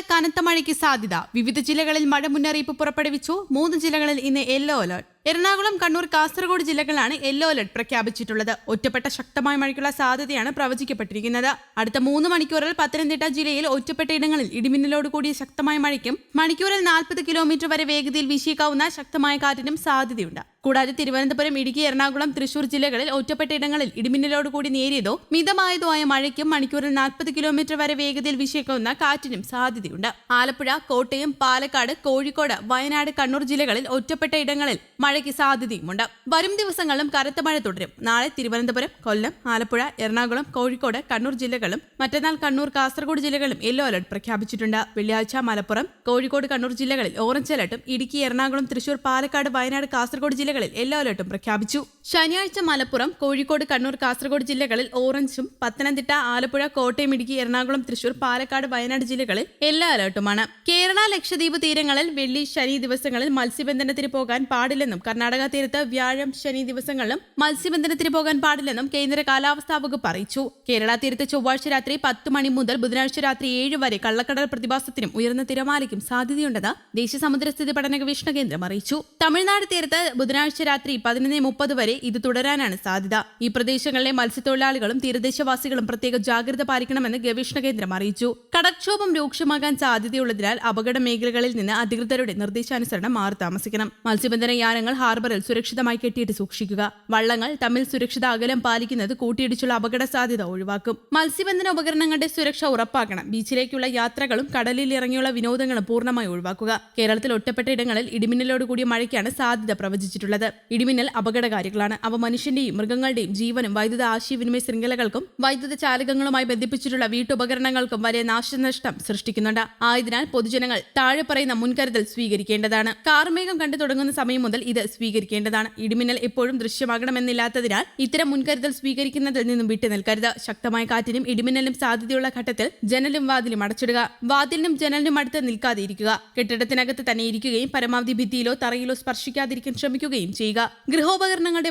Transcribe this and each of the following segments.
കനത്ത മഴയ്ക്ക് സാധ്യത. വിവിധ ജില്ലകളിൽ മഴ മുന്നറിയിപ്പ് പുറപ്പെടുവിച്ചു. മൂന്ന് ജില്ലകളിൽ ഇന്ന് യെല്ലോ അലർട്ട്. എറണാകുളം കണ്ണൂർ കാസർഗോഡ് ജില്ലകളാണ് യെല്ലോ അലർട്ട് പ്രഖ്യാപിച്ചിട്ടുള്ളത്. ഒറ്റപ്പെട്ട ശക്തമായ മഴയ്ക്കുള്ള സാധ്യതയാണ് പ്രവചിക്കപ്പെട്ടിരിക്കുന്നത്. അടുത്ത മൂന്ന് മണിക്കൂറിൽ പത്തനംതിട്ട ജില്ലയിൽ ഒറ്റപ്പെട്ട ഇടങ്ങളിൽ ഇടിമിന്നലോട് കൂടിയ ശക്തമായ മഴയ്ക്കും മണിക്കൂറിൽ നാൽപ്പത് കിലോമീറ്റർ വരെ വേഗതയിൽ വീശിയേക്കാവുന്ന ശക്തമായ കാറ്റിനും സാധ്യതയുണ്ട്. കൂടാതെ തിരുവനന്തപുരം ഇടുക്കി എറണാകുളം തൃശൂർ ജില്ലകളിൽ ഒറ്റപ്പെട്ട ഇടങ്ങളിൽ ഇടിമിന്നലോട് കൂടി നേരിയതോ മിതമായതോ ആയ മഴയ്ക്കും മണിക്കൂറിൽ നാൽപ്പത് കിലോമീറ്റർ വരെ വേഗതയിൽ വീശിയേക്കാവുന്ന കാറ്റിനും സാധ്യതയുണ്ട്. ആലപ്പുഴ കോട്ടയം പാലക്കാട് കോഴിക്കോട് വയനാട് കണ്ണൂർ ജില്ലകളിൽ ഒറ്റപ്പെട്ട ഇടങ്ങളിൽ മഴയ്ക്ക് സാധ്യതയുമുണ്ട്. വരും ദിവസങ്ങളിലും കനത്ത മഴ തുടരും. നാളെ തിരുവനന്തപുരം കൊല്ലം ആലപ്പുഴ എറണാകുളം കോഴിക്കോട് കണ്ണൂർ ജില്ലകളും മറ്റന്നാൾ കണ്ണൂർ കാസർഗോഡ് ജില്ലകളും യെല്ലോ അലർട്ട് പ്രഖ്യാപിച്ചിട്ടുണ്ട്. വെള്ളിയാഴ്ച മലപ്പുറം കോഴിക്കോട് കണ്ണൂർ ജില്ലകളിൽ ഓറഞ്ച് അലർട്ടും ഇടുക്കി എറണാകുളം തൃശൂർ പാലക്കാട് വയനാട് കാസർഗോഡ് ജില്ലകളിൽ യെല്ലോ അലർട്ടും പ്രഖ്യാപിച്ചു. ശനിയാഴ്ച മലപ്പുറം കോഴിക്കോട് കണ്ണൂർ കാസർഗോഡ് ജില്ലകളിൽ ഓറഞ്ചും പത്തനംതിട്ട ആലപ്പുഴ കോട്ടയം ഇടുക്കി എറണാകുളം തൃശൂർ പാലക്കാട് വയനാട് ജില്ലകളിൽ യെല്ലോ അലർട്ടുമാണ്. കേരള ലക്ഷദ്വീപ് തീരങ്ങളിൽ വെള്ളി ശനി ദിവസങ്ങളിൽ മത്സ്യബന്ധനത്തിന് പോകാൻ പാടില്ലെന്നും കർണാടക തീരത്ത് വ്യാഴം ശനി ദിവസങ്ങളിലും മത്സ്യബന്ധനത്തിന് പോകാൻ പാടില്ലെന്നും കേന്ദ്ര കാലാവസ്ഥാ വകുപ്പ് അറിയിച്ചു. കേരള തീരത്ത് ചൊവ്വാഴ്ച രാത്രി പത്ത് മണി മുതൽ ബുധനാഴ്ച രാത്രി ഏഴ് വരെ കള്ളക്കടൽ പ്രതിഭാസത്തിനും ഉയർന്ന തിരമാലയ്ക്കും സാധ്യതയുണ്ടെന്ന് ദേശീയ സമുദ്രസ്ഥിതി പഠന ഗവേഷണ കേന്ദ്രം അറിയിച്ചു. തമിഴ്നാട് തീരത്ത് ബുധനാഴ്ച രാത്രി പതിനൊന്ന് മുപ്പത് വരെ ഇത് തുടരാനാണ് സാധ്യത. ഈ പ്രദേശങ്ങളിലെ മത്സ്യത്തൊഴിലാളികളും തീരദേശവാസികളും പ്രത്യേക ജാഗ്രത പാലിക്കണമെന്ന് ഗവേഷണ കേന്ദ്രം അറിയിച്ചു. കടക്ഷോഭം രൂക്ഷമാകാൻ സാധ്യതയുള്ളതിനാൽ അപകട മേഖലകളിൽ നിന്ന് അധികൃതരുടെ നിർദ്ദേശാനുസരണം മാറി താമസിക്കണം. മത്സ്യബന്ധന യാനങ്ങൾ ഹാർബറിൽ സുരക്ഷിതമായി കെട്ടിയിട്ട് സൂക്ഷിക്കുക. വള്ളങ്ങൾ തമ്മിൽ സുരക്ഷിത അകലം പാലിക്കുന്നത് കൂട്ടിയിടിച്ചുള്ള അപകട സാധ്യത ഒഴിവാക്കും. മത്സ്യബന്ധന ഉപകരണങ്ങളുടെ സുരക്ഷ ഉറപ്പാക്കണം. ബീച്ചിലേക്കുള്ള യാത്രകളും കടലിൽ ഇറങ്ങിയുള്ള വിനോദങ്ങളും പൂർണമായി ഒഴിവാക്കുക. കേരളത്തിൽ ഒറ്റപ്പെട്ട ഇടങ്ങളിൽ ഇടിമിന്നലോടുകൂടിയ മഴയ്ക്കാണ് സാധ്യത പ്രവചിച്ചിട്ടുള്ളത്. ഇടിമിന്നൽ അപകടകാരികളാണ് അവ മനുഷ്യന്റെയും മൃഗങ്ങളുടെയും ജീവനും വൈദ്യുത ആശയവിനിമയ ശൃംഖലകൾക്കും വൈദ്യുത ചാലകങ്ങളുമായി ബന്ധിപ്പിച്ചിട്ടുള്ള വീട്ടുപകരണങ്ങൾക്കും വലിയ നാശനഷ്ടം സൃഷ്ടിക്കുന്നുണ്ട്. ആയതിനാൽ പൊതുജനങ്ങൾ താഴെ പറയുന്ന മുൻകരുതൽ സ്വീകരിക്കേണ്ടതാണ്. കാർമേഘം കണ്ടു തുടങ്ങുന്ന സമയം മുതൽ ഇത് സ്വീകരിക്കേണ്ടതാണ്. ഇടിമിന്നൽ എപ്പോഴും ദൃശ്യമാകണമെന്നില്ലാത്തതിനാൽ ഇത്തരം മുൻകരുതൽ സ്വീകരിക്കുന്നതിൽ നിന്നും വിട്ടു നിൽക്കരുത് ശക്തമായ കാറ്റിനും ഇടിമിന്നലിനും സാധ്യതയുള്ള ഘട്ടത്തിൽ ജനലും വാതിലും അടച്ചിടുക. വാതിലിനും ജനലിനും അടുത്ത് നിൽക്കാതെ ഇരിക്കുക. കെട്ടിടത്തിനകത്ത് തന്നെ ഇരിക്കുകയും പരമാവധി ഭിത്തിയിലോ തറയിലോ സ്പർശിക്കാതിരിക്കാൻ ശ്രമിക്കുകയും ചെയ്യുക. ഗൃഹോപകരണങ്ങളുടെ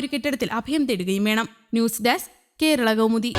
ഒരു കെട്ടിടത്തിൽ അഭയം തേടുകയും വേണം. News desk Kerala Kaumudi.